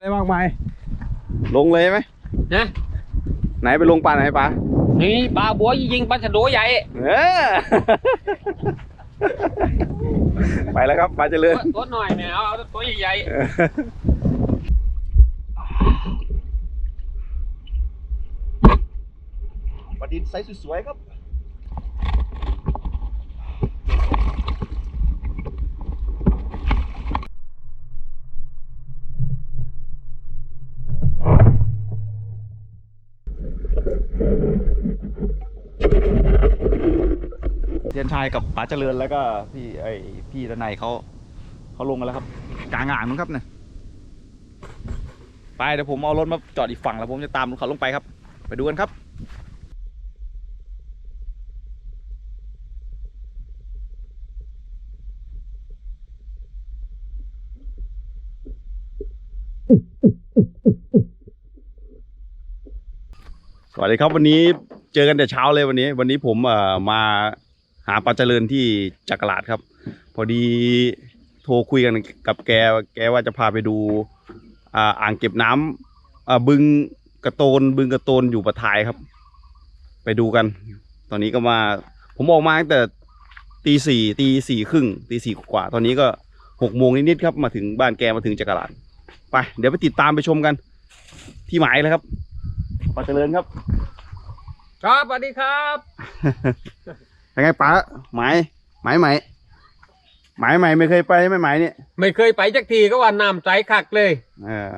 ได้มากมายลงเลยไหมนะไหนไปลงปลาไหนปลานี่ปลาบัวยิงปลาชะโดใหญ่เออ ไปแล้วครับปลาเจริญตัวหน่อยเนี่ยเอาเอาตัวใหญ่ปลาดินไซส์สวยๆครับ ชายกับป๋าเจริญแล้วก็พี่ไอพี่ตะไนเขาเขาลงกันแล้วครับ กลางอ่างนู้นครับเนี่ยไปเดี๋ยวผมเอารถมาจอดอีกฝั่งแล้วผมจะตามเขาลงไปครับ ไปดูกันครับสวัสดีครับวันนี้เจอกันแต่เช้าเลยวันนี้ วันนี้ผมเอ่อมา หาปลาเจริญที่จักรลาดครับ พอดีโทรคุยกันกับแก แกว่าจะพาไปดูอ่าอ่างเก็บน้ำอ่าบึงกระโตนบึงกระโตนอยู่ปะทายครับ ไปดูกัน ตอนนี้ก็มา ผมออกมาตั้งแต่ตีสี่ตีสี่ครึ่งตีสี่กว่า ตอนนี้ก็หกโมงนิดๆครับ มาถึงบ้านแกมาถึงจักรลาดไป เดี๋ยวไปติดตามไปชมกัน ที่หมายเลยครับปลาเจริญครับๆครับสวัสดีครับ ยังไงป๋าหมายหมายไหมหมายใหม่ไม่เคยไปไหม่หมายเนี่ยไม่เคยไปจักทีก็ว่าน้ำใสคักเลย เออ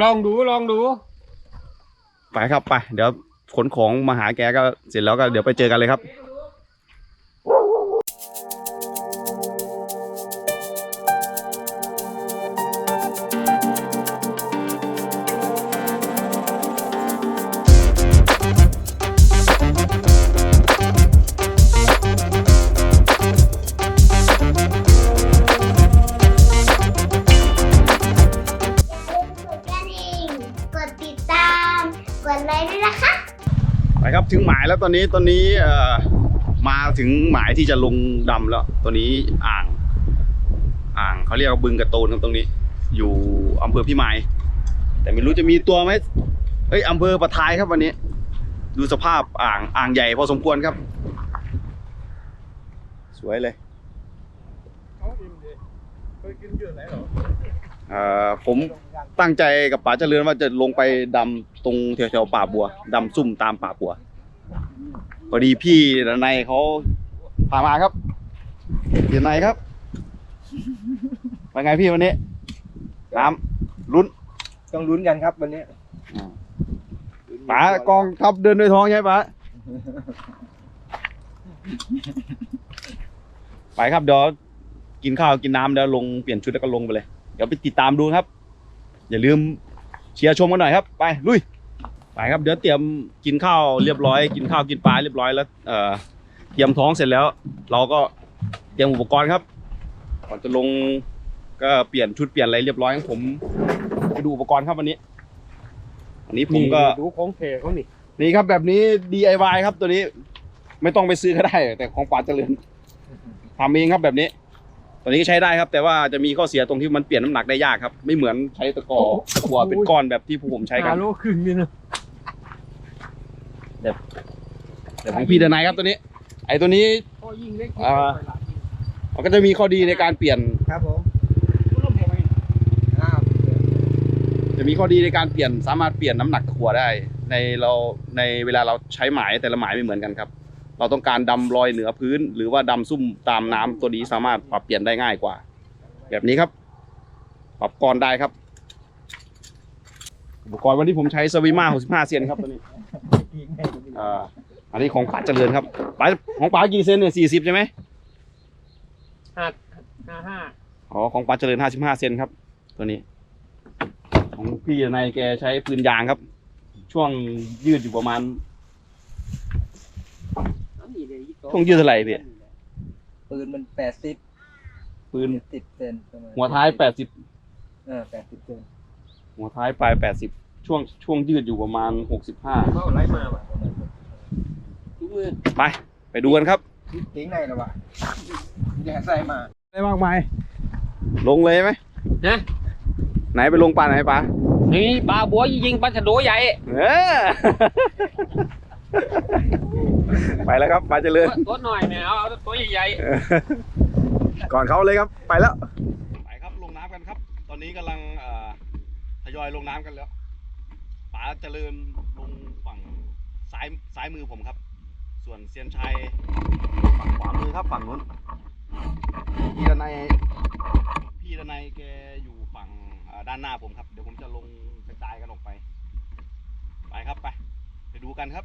ลองดูลองดู ไปครับไป เดี๋ยวขนของมาหาแกก็เสร็จแล้วก็เดี๋ยวไปเจอกันเลยครับายแล้วตอนนี้ตอนนี้เอ่อมาถึงหมายที่จะลงดำแล้วตอนนี้อ่าง อ่างเขาเรียกว่าบึงกระโตนครับตรงนี้ อยู่อำเภอพิมายแต่ไม่รู้จะมีตัวไหมเอ้ยอำเภอปะทายครับวันนี้ ดูสภาพอ่างอ่างใหญ่พอสมควรครับ สวยเลยผมตั้งใจกับป๋าเจริญว่าจะลงไปดำตรงแถวๆป่าบัวดำซุ่มตามป่าบัว พอดีพี่ในายเขาพามาครับพี่ในายครับเป็นไงพี่วันนี้ น้ำลุ้นต้องลุ้นกันครับวันนี้ป๋ากองทัพเดินด้วยท้องใช่ไหมป๋าไปครับเดี๋ยวกินข้าวกินน้ำเดี๋ยวลงเปลี่ยนชุดแล้วก็ลงไปเลย เดี๋ยวไปติดตามดูครับ อย่าลืมเชียร์ชมกันหน่อยครับ ไปลุย ไปครับเดี๋ยวเตรียมกินข้าวเรียบร้อย กินข้าวกินปลาเรียบร้อยแล้วเอ่อเตรียมท้องเสร็จแล้ว เราก็เตรียมอุปกรณ์ครับก่อนจะลงก็เปลี่ยนชุดเปลี่ยนอะไรเรียบร้อยผมไปดูอุปกรณ์ครับวันนี้อันนี้ผมก็ดูของเทเขานี่นี่ครับแบบนี้ DIY ครับตัวนี้ ไม่ต้องไปซื้อก็ได้ แต่ของป่าเจริญทำเองครับแบบนี้ตัวนี้ก็ใช้ได้ครับ แต่ว่าจะมีข้อเสียตรงที่มันเปลี่ยนน้ำหนักได้ยากครับ ไม่เหมือนใช้ตะกร้อหัวเป็นก้อนแบบที่พวกผมใช้กันห้าโลครึ่งนี่นะ แต่ของพี่เดนายครับตัวนี้ ไอ้ตัวนี้พอยิงเล็กอ่ามันก็จะมีข้อดีในการเปลี่ยน ครับผมอ้าวจะมีข้อดีในการเปลี่ยนสามารถเปลี่ยนน้ำหนักขัวได้ ในเราในเวลาเราใช้หมายแต่ละหมายไม่เหมือนกันครับ เราต้องการดำลอยเหนือพื้น หรือว่าดำซุ่มตามน้ำตัวนี้สามารถปรับเปลี่ยนได้ง่ายกว่า แบบนี้ครับ ปรับกรได้ครับ อุปกรณ์วันนี้ผมใช้สวิมา65เซนครับตัวนี้ อ่าอันนี้ของป๋าเจริญครับป๋าของป๋ากี่เซนเนี่ย40ใช่ไหมห้าห้าห้าอ๋อของป๋าเจริญ55เซนครับ ตัวนี้ ของพี่นายแกใช้ปืนยางครับ ช่วงยืดอยู่ประมาณช่วงยืดเท่าไหร่พี่ปืนมันแปดสิบปืนสิบเซนประมาณหัวท้ายแปดสิบเออแปดสิบเซนหัวท้ายปลายแปดสิบ ช่วงช่วงยืดอยู่ประมาณหกสิบห้าเขาไล่มาว่ะทุกมือไป ไปดูกันครับเก่งในหรอวะอย่าใส่มาได้มากมายลงเลยไหมนะไหนไปลงปลาไหนปลานี่ปลาบัวยิงปลาชะโดใหญ่เออไปแล้วครับปลาเจริญตัวหน่อยเนี่ยเอาเอาตัวใหญ่ก่อนเขาเลยครับไปแล้วไปครับลงน้ำกันครับ ตอนนี้กำลังเอ่อทยอยลงน้ำกันแล้วป๋า เจริญลงฝั่งซ้ายซ้ายมือผมครับ ส่วนเซียนชัยฝั่งขวามือครับฝั่งนู้นพี่ดนัยพี่ดนัยแกอยู่ฝั่งเอ่อด้านหน้าผมครับ เดี๋ยวผมจะลงกระจายกันออกไป ไปครับไป ไปดูกันครับ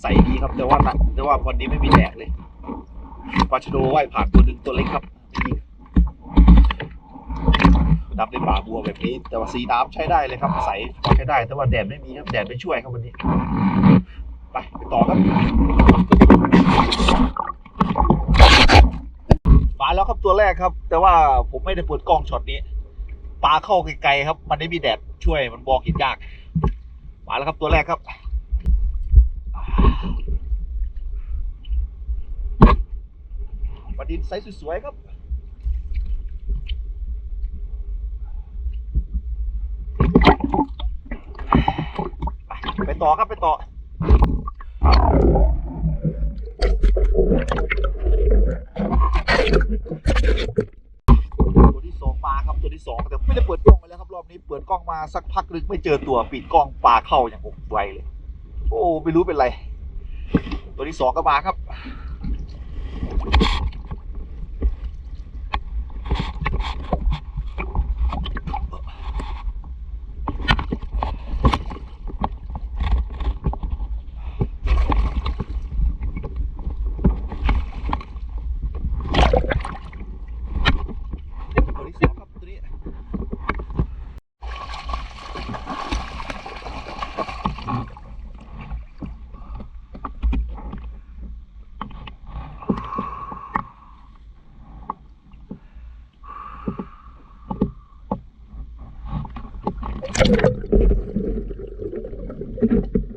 ใสดีครับแต่ว่าแต่ว่าวันนี้ไม่มีแดดเลยปลาชะโดว่ายผ่านตัวหนึ่งตัวเล็กครับนับในป่าบัวแบบนี้ แต่ว่าสีน้ำใช้ได้เลยครับใสพอใช้ได้ แต่ว่าแดดไม่มีครับแดดไม่ช่วยครับวันนี้ ไปไปต่อครับมาแล้วครับตัวแรกครับ แต่ว่าผมไม่ได้เปิดกล้องช็อตนี้ปลาเข้าไกลๆครับ มันไม่มีแดดช่วยมันมองเห็นยากมาแล้วครับตัวแรกครับ ป ลาดินไซส์สวยๆครับไปต่อครับไปต่อตัวที่สองมาครับตัวที่สองแต่ไม่ได้เปิดกล้องไปแล้วครับรอบนี้เปิดกล้องมาสักพักนึงไม่เจอตัวปิดกล้องปลาเข้าอย่างผมไวเลย โอ้ไม่รู้เป็นไร ตัวที่สองก็มาครับ Thank you.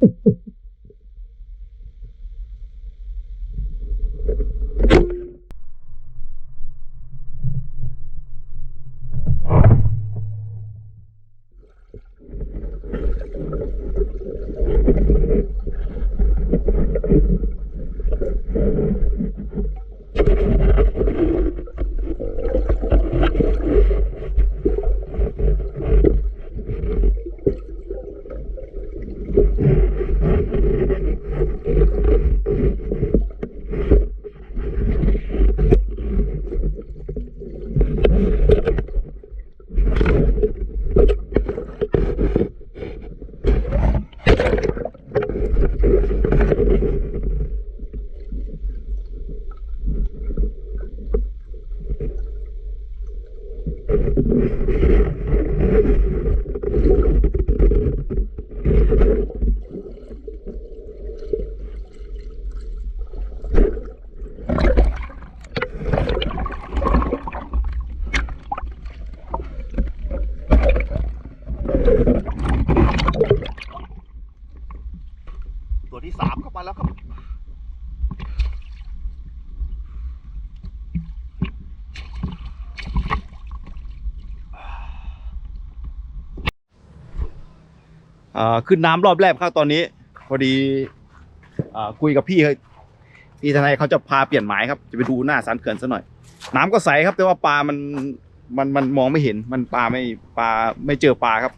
Ha ha ha. ขึ้นน้ำรอบแรกครับตอนนี้พอดีอคุยกับพี่พี่ทนายเขาจะพาเปลี่ยนหมายครับ จะไปดูหน้าสันเขื่อนซะหน่อย น้ำก็ใสครับ แต่ว่าปลามันมันมันมองไม่เห็น มันปลาไม่ปลาไม่เจอปลาครับ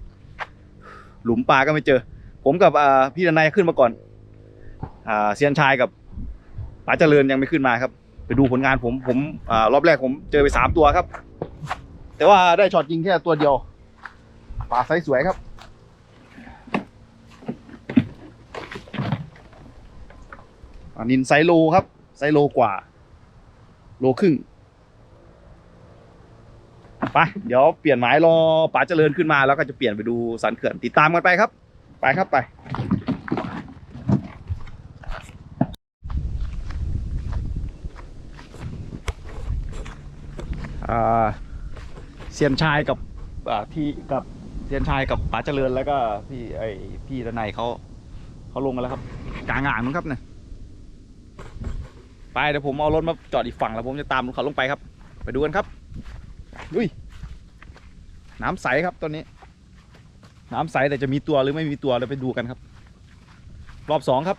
หลุมปลาก็ไม่เจอ ผมกับพี่ทนายขึ้นมาก่อนอเซียนชายกับป๋าเจริญยังไม่ขึ้นมาครับ ไปดูผลงานผมผมอรอบแรกผมเจอไปสามตัวครับ แต่ว่าได้ช็อตยิงแค่ตัวเดียวปลาไซส์สวยครับ อันนินไซโลครับ ไซโลกว่า โลครึ่งไปเดี๋ยวเปลี่ยนหมายรอป๋าเจริญขึ้นมาแล้วก็จะเปลี่ยนไปดูสันเขื่อนติดตามกันไปครับ ไปครับไปเซียนชายกับที่กับเซียนชายกับป๋าเจริญแล้วก็พี่ไอพี่ดนัยเขาเขาลงกันแล้วครับกลางอ่างนู้นครับเนี่ย ไปเดี๋ยวผมเอารถมาจอดอีกฝั่งแล้วผมจะตามเขาลงไปครับ ไปดูกันครับดุยน้ำใสครับตอนนี้ น้ำใสแต่จะมีตัวหรือไม่มีตัวเราไปดูกันครับ รอบสองครับ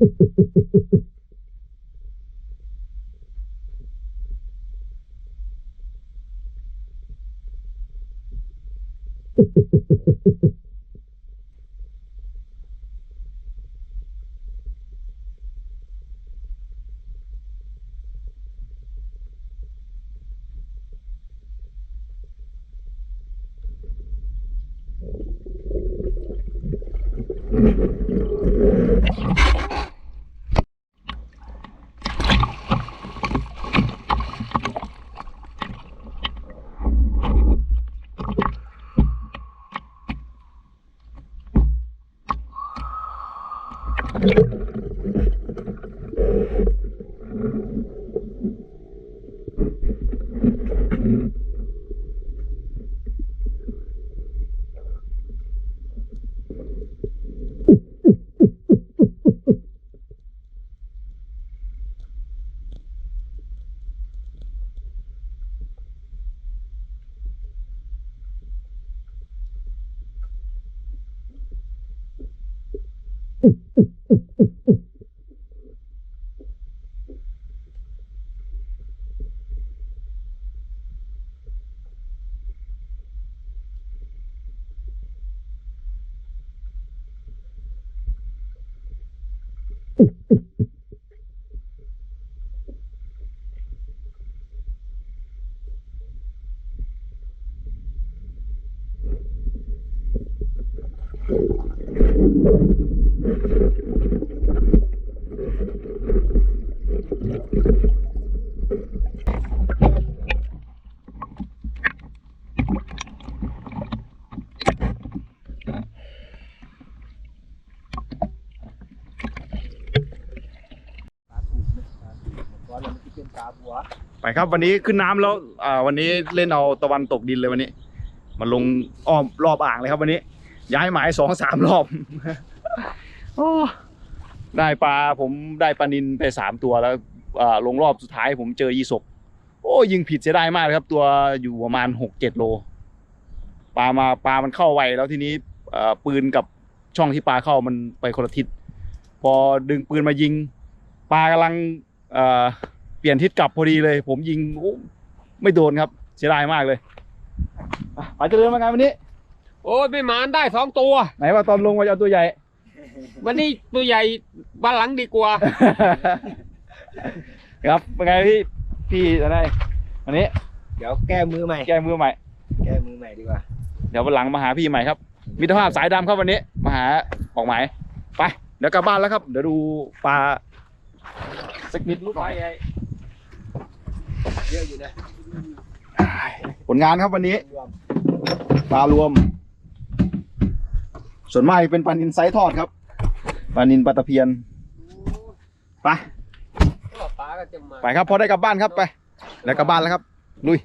Ha ha ha ha ha ha. วไปครับวันนี้ขึ้นน้ำแล้วอ่าวันนี้เล่นเอาตะวันตกดินเลยวันนี้ มาลงอ้อมรอบอ่างเลยครับวันนี้ ย้ายหมายสองสามรอบ โอ้ได้ปลาผมได้ปลานินไปสามตัวแล้วอ่าลงรอบสุดท้ายผมเจอยีสกโอ้ยิงผิดเสียดายมากเลยครับ ตัวอยู่ประมาณหกเจ็ดโลปลามาปลามันเข้าไวแล้วทีนี้อ่อปืนกับช่องที่ปลาเข้ามันไปคนละทิศพอดึงปืนมายิงปลากำลังเอ่อ เปลี่ยนทิศกลับพอดีเลย ผมยิงโอ้ไม่โดนครับ เสียดายมากเลยอะปลาเจริญมาไงวันนี้ โอ้ยไม่หมานได้สองตัว ไหนว่าตอนลงว่าจะเอาตัวใหญ่ วันนี้ตัวใหญ่บ้านหลังดีกว่า ครับเป็นไงพี่พี่อะไรวันนี้เดี๋ยวแก้มือใหม่ แก้มือใหม่ แก้มือใหม่ดีกว่า เดี๋ยววันหลังมาหาพี่ใหม่ครับ มิตรภาพสายดำครับวันนี้ มาหาออกหมายไป เดี๋ยวกลับบ้านแล้วครับ เดี๋ยวดูปลาสักนิดลูกหน่อย เยอะอยู่นะผลงานครับวันนี้รวมปลารวม ส่วนมากเป็นปลานินไซส์ทอดครับปลานินปลาตะเพียนไปปลาก็จะมาไปครับพอได้กลับบ้านครับไป แล้วกลับบ้านแล้วครับ ลุย